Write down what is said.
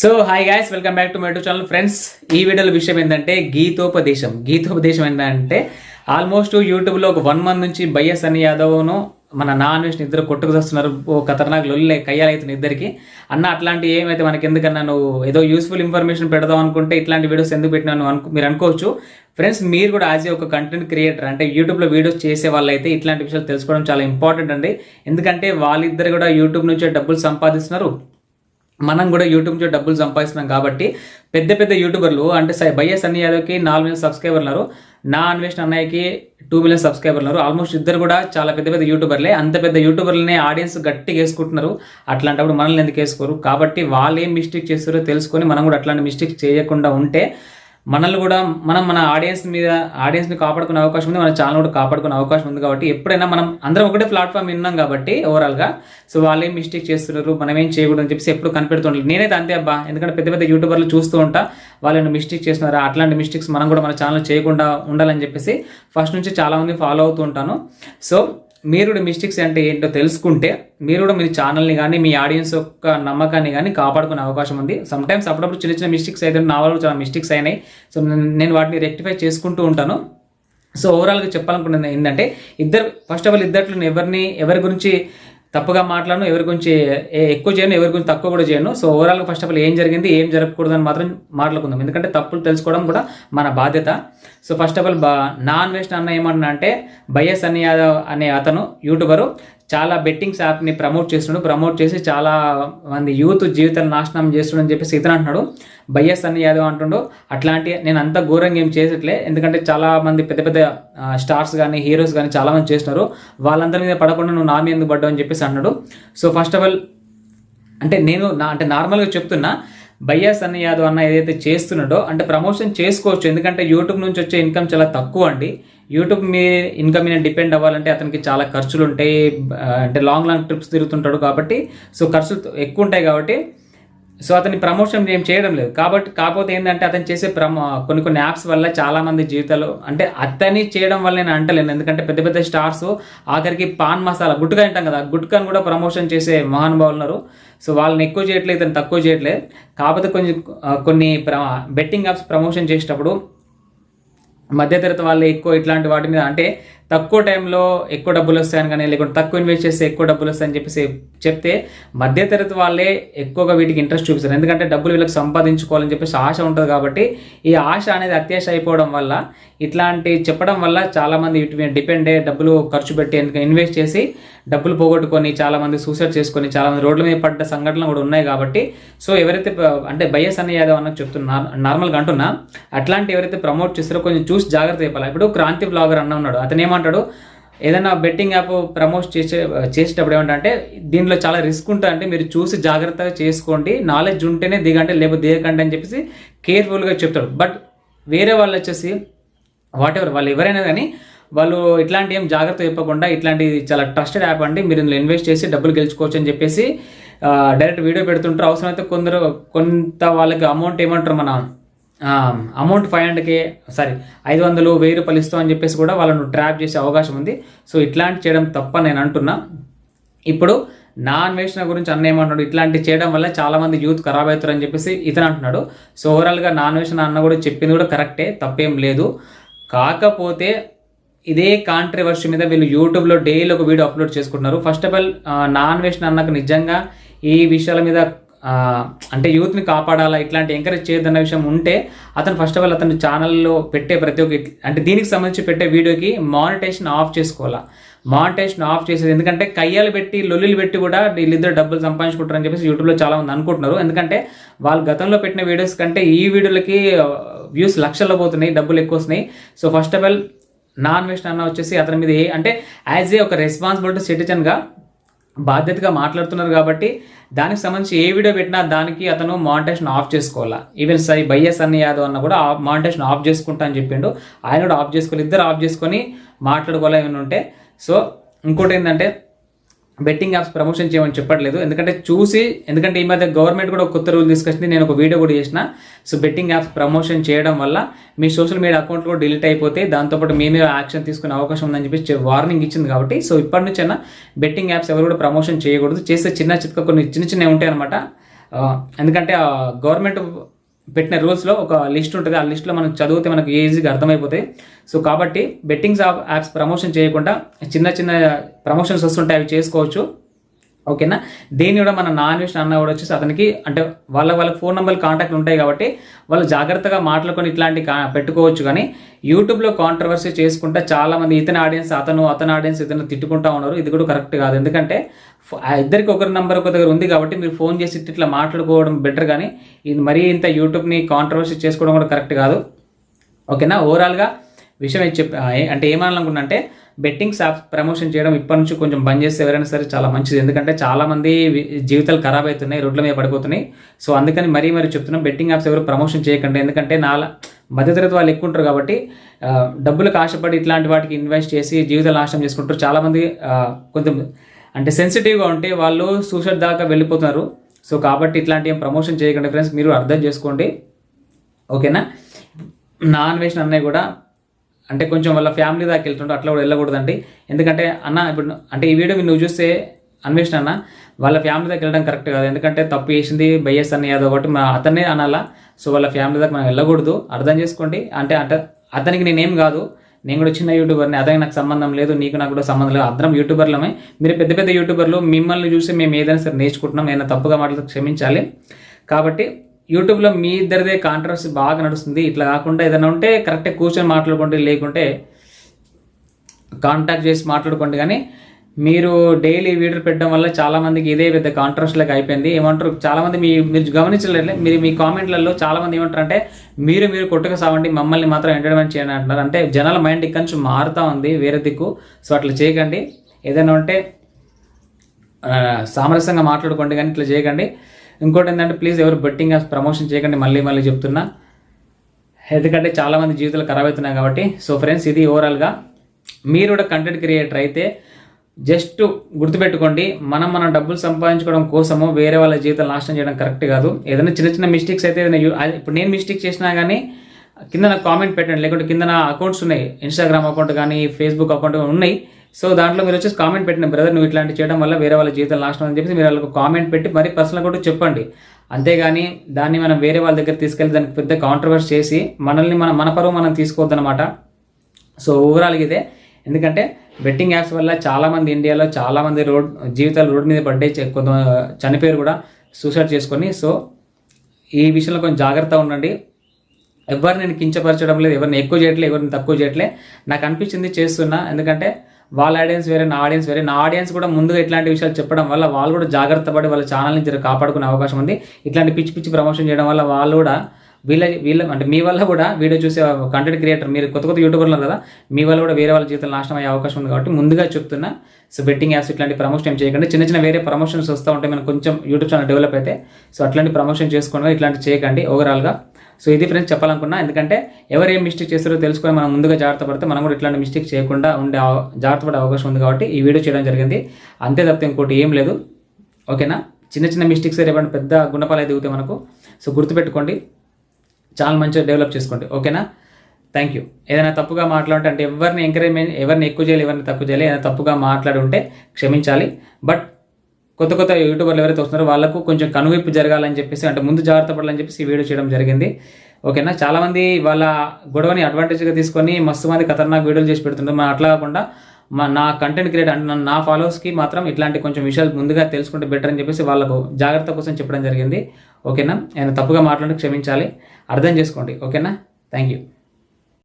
So hi guys welcome back to my to channel friends ఈ వీడియోలో విషయం ఏంటంటే గీతోపదేశం. గీతోపదేశం ఏంటంటే ఆల్మోస్ట్ యూట్యూబ్లో ఒక వన్ మంత్ నుంచి బయ్యస్ అని యాదవ్ను మన నాన్ వెజ్ ఇద్దరు కొట్టుకు వస్తున్నారు ఓ ఖతర్నాక్ లొల్లే కయ్యాలవుతుంది ఇద్దరికి. అన్న అట్లాంటి ఏమైతే మనకి ఎందుకన్నా నువ్వు ఏదో యూస్ఫుల్ ఇన్ఫర్మేషన్ పెడదాం అనుకుంటే ఇట్లాంటి వీడియోస్ ఎందుకు పెట్టినాను అనుకు మీరు అనుకోవచ్చు. ఫ్రెండ్స్ మీరు కూడా యాజ్ ఏ ఒక కంటెంట్ క్రియేటర్ అంటే యూట్యూబ్లో వీడియోస్ చేసే వాళ్ళైతే ఇట్లాంటి విషయాలు తెలుసుకోవడం చాలా ఇంపార్టెంట్ అండి. ఎందుకంటే వాళ్ళిద్దరు కూడా యూట్యూబ్ నుంచే డబ్బులు సంపాదిస్తున్నారు. మనం కూడా యూట్యూబ్ నుంచి డబ్బులు సంపాదిస్తున్నాం కాబట్టి పెద్ద పెద్ద యూట్యూబర్లు అంటే సై బయ్య సన్నీ యాదవ్కి నాలుగు మిలియన్ సబ్స్క్రైబర్లు ఉన్నారు. నా అన్వేషణ అన్నయ్యకి టూ మిలియన్ సబ్స్క్రైబర్లు ఉన్నారు. ఆల్మోస్ట్ ఇద్దరు కూడా చాలా పెద్ద పెద్ద యూట్యూబర్లే అంత పెద్ద యూట్యూబర్లనే ఆడియన్స్ గట్టిగా వేసుకుంటున్నారు. అట్లాంటప్పుడు మనల్ని ఎందుకు వేసుకోరు? కాబట్టి వాళ్ళు ఏం మిస్టేక్ చేస్తారో తెలుసుకొని మనం కూడా అట్లాంటి మిస్టేక్ చేయకుండా ఉంటే మనల్ని కూడా మనం మన ఆడియన్స్ మీద ఆడియన్స్ని కాపాడుకునే అవకాశం ఉంది మన ఛానల్ కూడా కాపాడుకునే అవకాశం ఉంది కాబట్టి ఎప్పుడైనా మనం అందరం ఒకటే ప్లాట్ఫామ్ విన్నాం కాబట్టి ఓవరాల్గా సో వాళ్ళు ఏం మిస్టేక్ చేస్తున్నారు మనం ఏం చేయకూడదు అని చెప్పేసి ఎప్పుడు కనిపెడుతుంటారు నేనైతే అంతే అబ్బా. ఎందుకంటే పెద్ద పెద్ద యూట్యూబర్లు చూస్తూ ఉంటా. వాళ్ళు మిస్టేక్ చేస్తున్నారా? అట్లాంటి మిస్టేక్స్ మనం కూడా మన ఛానల్ చేయకుండా ఉండాలని చెప్పేసి ఫస్ట్ నుంచి చాలామంది ఫాలో అవుతూ ఉంటాను. సో మీరు కూడా మిస్టేక్స్ అంటే ఏంటో తెలుసుకుంటే మీరు కూడా మీ ఛానల్ని కానీ మీ ఆడియన్స్ యొక్క నమ్మకాన్ని కానీ కాపాడుకునే అవకాశం ఉంది. సమ్ టైమ్స్ అప్పుడప్పుడు చిన్న చిన్న మిస్టేక్స్ అయితే నా వల్ల చాలా మిస్టేక్స్ అయినాయి. సో నేను వాటిని రెక్టిఫై చేసుకుంటూ ఉంటాను. సో ఓవరాల్గా చెప్పాలనుకున్నది ఏంటంటే ఇద్దరు ఫస్ట్ ఆఫ్ ఆల్ ఇద్దరు ఎవరిని ఎవరి గురించి తప్పుగా మాట్లాడను ఎవరి గురించి ఏ- ఎక్కువ చేయను ఎవరి గురించి తక్కువ కూడా చేయను. సో ఓవరాల్గా ఫస్ట్ ఆఫ్ ఆల్ ఏం జరిగింది ఏం జరగకూడదని మాత్రం మాట్లాడుకుందాం. ఎందుకంటే తప్పులు తెలుసుకోవడం కూడా మన బాధ్యత. సో ఫస్ట్ ఆఫ్ ఆల్ బా నాన్ వెస్ట్ అన్న ఏమన్నా అంటే బయ్యస్ అని యాదవ్ అనే అతను యూట్యూబరు చాలా బెట్టింగ్స్ యాప్ని ప్రమోట్ చేస్తున్నాడు. ప్రమోట్ చేసి చాలా మంది యూత్ జీవితాలు నాశనం చేస్తున్నాడు అని చెప్పేసి ఇతను అంటున్నాడు. బయ్యస్ అని యాదవ్ అంటుండు. అట్లాంటి నేను అంత ఘోరంగా ఏం చేసట్లే. ఎందుకంటే చాలా మంది పెద్ద పెద్ద స్టార్స్ కానీ హీరోస్ కానీ చాలామంది చేస్తున్నారు. వాళ్ళందరి మీద పడకుండా నువ్వు నా మీద ఎందుకు పడ్డావు అని చెప్పేసి అన్నాడు. సో ఫస్ట్ ఆఫ్ ఆల్ అంటే నేను నా అంటే నార్మల్గా చెప్తున్నా భయ్యా సన్నీ యాదవ్ అన్న ఏదైతే చేస్తున్నాడో అంటే ప్రమోషన్ చేసుకోవచ్చు. ఎందుకంటే యూట్యూబ్ నుంచి వచ్చే ఇన్కమ్ చాలా తక్కువ అండి. యూట్యూబ్ మీ ఇన్కమ్ మీద డిపెండ్ అవ్వాలంటే అతనికి చాలా ఖర్చులు ఉంటాయి. అంటే లాంగ్ లాంగ్ ట్రిప్స్ తిరుగుతుంటాడు కాబట్టి సో ఖర్చులు ఎక్కువ ఉంటాయి కాబట్టి సో అతని ప్రమోషన్ ఏం చేయడం లేదు. కాబట్టి కాకపోతే ఏంటంటే అతను చేసే ప్రమో కొన్ని కొన్ని యాప్స్ వల్ల చాలా మంది జీవితాలు అంటే అతని చేయడం వల్ల నేను అంటలేను. ఎందుకంటే పెద్ద పెద్ద స్టార్స్ ఆఖరికి పాన్ మసాలా గుట్కా అంటాం కదా గుట్కాను కూడా ప్రమోషన్ చేసే మహానుభావులు ఉన్నారు. సో వాళ్ళని ఎక్కువ చేయట్లేదు ఇతను తక్కువ చేయట్లేదు. కాకపోతే కొంచెం కొన్ని కొన్ని బెట్టింగ్ యాప్స్ ప్రమోషన్ చేసేటప్పుడు మధ్యతరగతి వాళ్ళు ఎక్కువ ఇట్లాంటి వాటి మీద అంటే తక్కువ టైంలో ఎక్కువ డబ్బులు వస్తాయని కానీ లేకుంటే తక్కువ ఇన్వెస్ట్ చేస్తే ఎక్కువ డబ్బులు వస్తాయని చెప్పేసి చెప్తే మధ్యతరగతి వాళ్ళే ఎక్కువగా వీటికి ఇంట్రెస్ట్ చూపిస్తారు. ఎందుకంటే డబ్బులు వీళ్ళకి సంపాదించుకోవాలని చెప్పేసి ఆశ ఉంటుంది కాబట్టి ఈ ఆశ అనేది అత్యాశ అయిపోవడం వల్ల ఇట్లాంటి చెప్పడం వల్ల చాలామంది వీటి మీద డిపెండ్ అయ్యి డబ్బులు ఖర్చు పెట్టి ఇన్వెస్ట్ చేసి డబ్బులు పోగొట్టుకొని చాలామంది సూసైడ్ చేసుకొని చాలామంది రోడ్ల మీద పడ్డ సంఘటనలు కూడా ఉన్నాయి కాబట్టి సో ఎవరైతే ప- అంటే బయ్యస్ అన్న యాదవ్ చెప్తున్నా నార్మల్గా అంటున్నా అట్లాంటి ఎవరైతే ప్రమోట్ చేస్తారో కొంచెం చూసి జాగ్రత్త చెప్పాలి? ఇప్పుడు క్రాంతి బ్లాగర్ అన్న ఉన్నాడు. అతనేమో ఏమంటాడు ఏదైనా బెట్టింగ్ యాప్ ప్రమోట్ చేసే చేసేటప్పుడు ఏమంటే దీనిలో చాలా రిస్క్ ఉంటుంది అంటే మీరు చూసి జాగ్రత్తగా చేసుకోండి. నాలెడ్జ్ ఉంటేనే దిగండి లేకపోతే దిగకండి అని చెప్పేసి కేర్ఫుల్గా చెప్తాడు. బట్ వేరే వాళ్ళు వచ్చేసి వాట్ ఎవర్ వాళ్ళు ఎవరైనా కానీ వాళ్ళు ఇట్లాంటి ఏం జాగ్రత్త చెప్పకుండా ఇట్లాంటి చాలా ట్రస్టెడ్ యాప్ అండి. మీరు ఇందులో ఇన్వెస్ట్ చేసి డబ్బులు గెలుచుకోవచ్చు అని చెప్పేసి డైరెక్ట్ వీడియో పెడుతుంటారు. అవసరమైతే కొందరు కొంత వాళ్ళకి అమౌంట్ ఏమంటారు మన అమౌంట్ ఫైవ్ హండ్రెడ్కే సారీ ఐదు వందలు వెయ్యి రూపాయలు ఇస్తాం అని చెప్పేసి కూడా వాళ్ళను ట్రాప్ చేసే అవకాశం ఉంది. సో ఇట్లాంటి చేయడం తప్ప నేను అంటున్నా. ఇప్పుడు నా అన్వేషణ గురించి అన్న ఏమంటున్నాడు ఇట్లాంటి చేయడం వల్ల చాలామంది యూత్ ఖరాబ్ అవుతారు అని చెప్పేసి ఇతను అంటున్నాడు. సో ఓవరాల్గా నా అన్వేషణ అన్న కూడా చెప్పింది కూడా కరెక్టే తప్పేం లేదు. కాకపోతే ఇదే కాంట్రవర్సీ మీద వీళ్ళు యూట్యూబ్లో డైలీ ఒక వీడియో అప్లోడ్ చేసుకుంటున్నారు. First of all Naa Anveshana అన్నకు నిజంగా ఈ విషయాల మీద అంటే యూత్ని కాపాడాలా ఇట్లాంటి ఎంకరేజ్ చేయొద్దన్న విషయం ఉంటే అతను ఫస్ట్ ఆఫ్ ఆల్ అతను ఛానల్లో పెట్టే ప్రతి ఒక్క అంటే దీనికి సంబంధించి పెట్టే వీడియోకి మానిటేషన్ ఆఫ్ చేసుకోవాలా. మానిటేషన్ ఆఫ్ చేసేది ఎందుకంటే కయ్యాలు పెట్టి లొల్లులు పెట్టి కూడా వీళ్ళిద్దరు డబ్బులు సంపాదించుకుంటారని చెప్పేసి యూట్యూబ్లో చాలా మంది అనుకుంటున్నారు. ఎందుకంటే వాళ్ళు గతంలో పెట్టిన వీడియోస్ కంటే ఈ వీడియోలకి వ్యూస్ లక్షల్లో పోతున్నాయి డబ్బులు ఎక్కువ వస్తున్నాయి. So first of all non veg అన్న వచ్చేసి అతని మీద ఏ అంటే యాజ్ ఏ ఒక రెస్పాన్సిబిలిటీ సిటిజన్గా బాధ్యతగా మాట్లాడుతున్నారు కాబట్టి దానికి సంబంధించి ఏ వీడియో పెట్టినా దానికి అతను మానిటేషన్ ఆఫ్ చేసుకోవాలా? ఈవెన్ సై బైఎస్ అన్న యాదవ్ అన్న కూడా మానిటేషన్ ఆఫ్ చేసుకుంటా అని చెప్పిండు. ఆయన కూడా ఆఫ్ చేసుకోవాలి ఇద్దరు ఆఫ్ చేసుకొని మాట్లాడుకోవాలి ఏమైనా ఉంటే. సో ఇంకోటి ఏంటంటే బెట్టింగ్ యాప్స్ ప్రమోషన్ చేయమని చెప్పట్లేదు. ఎందుకంటే చూసి ఎందుకంటే ఈ మధ్య గవర్నమెంట్ కూడా ఒక కొత్త రూల్ తీసుకొచ్చింది. నేను ఒక వీడియో కూడా చేసిన. సో బెట్టింగ్ యాప్స్ ప్రమోషన్ చేయడం వల్ల మీ సోషల్ మీడియా అకౌంట్ కూడా డిలీట్ అయిపోతే దాంతోపాటు మీ మీద యాక్షన్ తీసుకునే అవకాశం ఉందని చెప్పి వార్నింగ్ ఇచ్చింది కాబట్టి. సో ఇప్పటి నుంచైనా బెట్టింగ్ యాప్స్ ఎవరు కూడా ప్రమోషన్ చేయకూడదు. చేస్తే చిన్న చిత్క కొన్ని చిన్న చిన్నవి ఉంటాయి అనమాట ఎందుకంటే గవర్నమెంట్ పెట్టిన రూల్స్లో ఒక లిస్ట్ ఉంటుంది. ఆ లిస్ట్లో మనం చదివితే మనకు ఈజీగా అర్థమైపోతాయి. సో కాబట్టి బెట్టింగ్స్ యాప్స్ ప్రమోషన్ చేయకుండా చిన్న చిన్న ప్రమోషన్స్ వస్తుంటాయి అవి చేసుకోవచ్చు. ఓకేనా? దేని కూడా మన నాన్ వెజ్ అన్న కూడా వచ్చేసి అతనికి అంటే వాళ్ళ వాళ్ళ ఫోన్ నెంబర్లు కాంటాక్ట్ ఉంటాయి కాబట్టి వాళ్ళు జాగ్రత్తగా మాట్లాడుకొని ఇట్లాంటి కా- పెట్టుకోవచ్చు కానీ యూట్యూబ్లో కాంట్రవర్సీ చేసుకుంటే చాలా మంది ఇతని ఆడియన్స్ అతను అతని ఆడియన్స్ ఇతను తిట్టుకుంటా ఉన్నారు. ఇది కూడా కరెక్ట్ కాదు. ఎందుకంటే ఇద్దరికి ఒకరి నెంబర్ ఒక దగ్గర ఉంది కాబట్టి మీరు ఫోన్ చేసి ఇట్లా మాట్లాడుకోవడం బెటర్ కానీ ఇది మరీ ఇంత యూట్యూబ్ని కాంట్రవర్సీ చేసుకోవడం కూడా కరెక్ట్ కాదు. ఓకేనా? ఓవరాల్గా విషయం ఏం చెప్పి ఏ- అంటే ఏమనాలనుకున్నా అంటే బెట్టింగ్స్ షాప్స్ ప్రమోషన్ చేయడం ఇప్పటి నుంచి కొంచెం బంద్ చేస్తే ఎవరైనా సరే చాలా మంచిది. ఎందుకంటే చాలామంది జీవితాలు ఖరాబ్ అవుతున్నాయి రోడ్ల మీద పడిపోతున్నాయి. సో అందుకని మరీ మరీ చెప్తున్నాం బెట్టింగ్ యాప్స్ ఎవరు ప్రమోషన్ చేయకండి. ఎందుకంటే నాలా మధ్యతరగతి వాళ్ళు ఎక్కువ ఉంటారు కాబట్టి డబ్బులు డబ్బులకు ఆశపడి ఇట్లాంటి వాటికి ఇన్వెస్ట్ చేసి జీవితాలు నాశనం చేసుకుంటారు. చాలామంది కొంచెం అంటే సెన్సిటివ్గా ఉంటే వాళ్ళు సూసైడ్ దాకా వెళ్ళిపోతున్నారు. సో కాబట్టి ఇట్లాంటి ఏం ప్రమోషన్ చేయకండి ఫ్రెండ్స్. మీరు అర్థం చేసుకోండి. ఓకేనా? నాన్ అన్వేషణ అన్నయ్య కూడా అంటే కొంచెం వాళ్ళ ఫ్యామిలీ దాకా వెళ్తుంటే అట్లా కూడా వెళ్ళకూడదండి. ఎందుకంటే అన్న ఇప్పుడు అంటే ఈ వీడియో నువ్వు చూస్తే అన్వేషణ అన్న వాళ్ళ ఫ్యామిలీ దగ్గర వెళ్ళడం కరెక్ట్ కాదు. ఎందుకంటే తప్పు చేసింది బయ్యస్ అన్న యాదవ్ ఒకటి మా అతన్నే అనాలా. సో వాళ్ళ ఫ్యామిలీ దగ్గర మనం వెళ్ళకూడదు. అర్థం చేసుకోండి. అంటే అంటే అతనికి నేనేం కాదు. నేను కూడా చిన్న యూట్యూబర్ని అతనికి నాకు సంబంధం లేదు నీకు నాకు కూడా సంబంధం లేదు. అందరం యూట్యూబర్లమే మీరు పెద్ద పెద్ద యూట్యూబర్లు మిమ్మల్ని చూసి మేము ఏదైనా సరే నేర్చుకుంటున్నాం. ఏదైనా తప్పుగా మాట్లాడితే క్షమించాలి. కాబట్టి యూట్యూబ్లో మీ ఇద్దరిదే కాంట్రవర్సీ బాగా నడుస్తుంది. ఇట్లా కాకుండా ఏదైనా ఉంటే కరెక్ట్గా కూర్చొని మాట్లాడుకోండి లేకుంటే కాంటాక్ట్ చేసి మాట్లాడుకోండి. కానీ మీరు డైలీ వీడియో పెట్టడం వల్ల చాలామందికి ఇదే పెద్ద కాంట్రవర్సీలకు అయిపోయింది. ఏమంటారు? చాలామంది మీ మీరు గమనించలేదు మీరు మీ కామెంట్లలో చాలామంది ఏమంటారు అంటే మీరు మీరు కొట్టుకు సావండి మమ్మల్ని మాత్రం ఎంటర్టైన్మెంట్ చేయండి అంటున్నారు. అంటే జనాల మైండ్ ఇక్కడ నుంచి మారుతా ఉంది వేరే దిక్కు. సో అట్లా చేయకండి. ఏదైనా ఉంటే సామరస్యంగా మాట్లాడుకోండి. కానీ ఇట్లా చేయకండి. ఇంకోటి ఏంటంటే ప్లీజ్ ఎవరు బెట్టింగ్ ప్రమోషన్ చేయకండి మళ్ళీ మళ్ళీ చెప్తున్నా. ఎందుకంటే చాలామంది జీవితాలు ఖరాబ్ అవుతున్నాయి కాబట్టి. సో ఫ్రెండ్స్ ఇది ఓవరాల్గా మీరు కూడా కంటెంట్ క్రియేటర్ అయితే జస్ట్ గుర్తుపెట్టుకోండి మనం మన డబ్బులు సంపాదించుకోవడం కోసము వేరే వాళ్ళ జీవితాలు నాశనం చేయడం కరెక్ట్ కాదు. ఏదైనా చిన్న చిన్న మిస్టేక్స్ అయితే ఏదైనా యూ- ఇప్పుడు నేను మిస్టేక్ చేసినా కానీ కింద నాకు కామెంట్ పెట్టండి. లేకుంటే కింద నా అకౌంట్స్ ఉన్నాయి. ఇన్స్టాగ్రామ్ అకౌంట్ కానీ ఫేస్బుక్ అకౌంట్ ఉన్నాయి. సో దాంట్లో మీరు వచ్చేసి కామెంట్ పెట్టిన బ్రదర్ నువ్వు ఇట్లాంటి చేయడం వల్ల వేరే వాళ్ళ జీవితాలు నాశనం అని చెప్పేసి మీరు వాళ్ళకి కామెంట్ పెట్టి మరీ పర్సనల్ కూడా చెప్పండి. అంతేగాని దాన్ని మనం వేరే వాళ్ళ దగ్గర తీసుకెళ్ళి దానికి పెద్ద కాంట్రవర్స్ చేసి మనల్ని మన మన పరువు మనం తీసుకోవద్దనమాట సో ఓవరాల్గా ఇదే ఎందుకంటే బెట్టింగ్ యాప్స్ వల్ల చాలామంది ఇండియాలో చాలామంది రోడ్ జీవితాలు రోడ్డు మీద పడ్డాయి కొంత చనిపోయారు కూడా సూసైడ్ చేసుకొని. సో ఈ విషయంలో కొంచెం జాగ్రత్త ఉండండి. ఎవరిని నేను కించపరచడం లేదు ఎవరిని ఎక్కువ చేయట్లేదు ఎవరిని తక్కువ చేయట్లేదు నాకు అనిపించింది చేస్తున్నా. ఎందుకంటే వాళ్ళ ఆడియన్స్ వేరే నా ఆడియన్స్ వేరే. నా ఆడియన్స్ కూడా ముందుగా ఇట్లాంటి విషయాలు చెప్పడం వల్ల వాళ్ళు కూడా జాగ్రత్త పడి వాళ్ళ ఛానల్ని జర కాపాడుకునే అవకాశం ఉంది. ఇట్లాంటి పిచ్చి పిచ్చి ప్రమోషన్ చేయడం వల్ల వాళ్ళు కూడా వీళ్ళ వీళ్ళ అంటే మీ వల్ల కూడా వీడియో చూసే కంటెంట్ క్రియేటర్ మీరు కొత్త కొత్త యూట్యూబర్లు కదా మీ వల్ల కూడా వేరే వాళ్ళ జీవితం నాశనం అయ్యే అవకాశం ఉంది కాబట్టి ముందుగా చెప్తున్నా సో బెట్టింగ్ యాప్స్ ఇట్లాంటి ప్రమోషన్ ఏం చేయకండి. చిన్న చిన్న వేరే ప్రమోషన్స్ వస్తూ ఉంటాయి మనం కొంచెం యూట్యూబ్ ఛానల్ డెవలప్ అయితే సో అట్లాంటి ప్రమోషన్ చేసుకోండి ఇట్లాంటి చేయకండి. ఓవరాల్గా సో ఇది ఫ్రెండ్స్ చెప్పాలనుకున్నా. ఎందుకంటే ఎవరు ఏం మిస్టేక్ చేస్తారో తెలుసుకొని మనం ముందుగా జాగ్రత్త పడితే మనం కూడా ఇట్లాంటి మిస్టేక్ చేయకుండా ఉండే జాగ్రత్త పడే అవకాశం ఉంది కాబట్టి ఈ వీడియో చేయడం జరిగింది. అంతే తప్పితే ఇంకోటి ఏం లేదు. ఓకేనా? చిన్న చిన్న మిస్టేక్స్ రేపటి పెద్ద గుణపాలు ఎదిగితే మనకు. సో గుర్తుపెట్టుకోండి. చాలా మంచిగా డెవలప్ చేసుకోండి. ఓకేనా? థ్యాంక్ యూ ఏదైనా తప్పుగా మాట్లాడుంటే అంటే ఎవరిని ఎంకరేజ్మెంట్ ఎవరిని ఎక్కువ చేయాలి ఎవరిని తక్కువ చేయాలి ఏదైనా తప్పుగా మాట్లాడి ఉంటే క్షమించాలి. బట్ కొత్త కొత్త యూట్యూబర్లు ఎవరైతే వస్తున్నారో వాళ్ళకు కొంచెం కనువిప్పు జరగాలని చెప్పేసి అంటే ముందు జాగ్రత్త పడాలని చెప్పేసి ఈ వీడియో చేయడం జరిగింది. ఓకేనా? చాలామంది వాళ్ళ గొడవని అడ్వాంటేజ్గా తీసుకొని మస్తు మంది ఖతర్నాక్ వీడియోలు చేసి పెడుతుంటారు మనం అట్లా కాకుండా మా నా కంటెంట్ క్రియేట్ అంటే నా- ఫాలోవర్స్కి మాత్రం ఇట్లాంటి కొంచెం విషయాలు ముందుగా తెలుసుకుంటే బెటర్ అని చెప్పేసి వాళ్ళకు జాగ్రత్త కోసం చెప్పడం జరిగింది. ఓకేనా? ఆయన తప్పుగా మాట్లాడి క్షమించాలి. అర్థం చేసుకోండి. ఓకేనా? Thank you